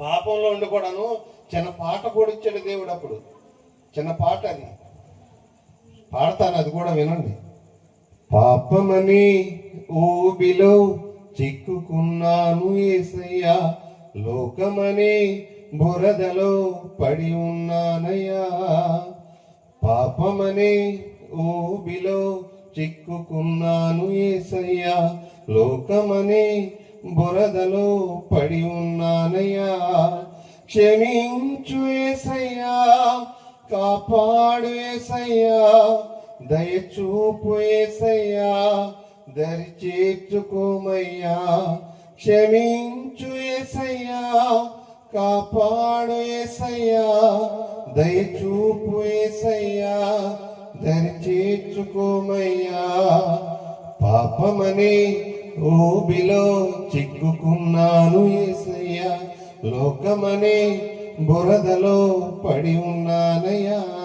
పాపంలో ఉండి కూడాను చిన్న పాట కూడా ఇచ్చాడు దేవుడు అప్పుడు. చిన్న పాట అది. పాడతాను అది కూడా వినండి. పాపమని ఊబిలో చిక్కుకున్నాను ఏసయ్యా లోకమని బురదలో పడి ఉన్నానయ్యా. పాపమని ఊబిలో చిక్కుకున్నాను ఏసయ్యా లోకమని బురదలో పడి ఉన్నానయ్యా. క్షమించు ఏసయ్యా. కాపాడు ఏసయ్యా. దయచూపు ఏసయ్యా. దరిచేర్చుకోమయ్యా క్షమించు ఏసయ్యా. కాపాడు ఏసయ్యా. దయచూపు ఏసయ్యా. దరి చేర్చుకోమయ్యా. పాపమని ఊబిలో చిక్కుకున్నాను ఏసయ్యా. లోకమని బురదలో పడి ఉన్నానయ్యా.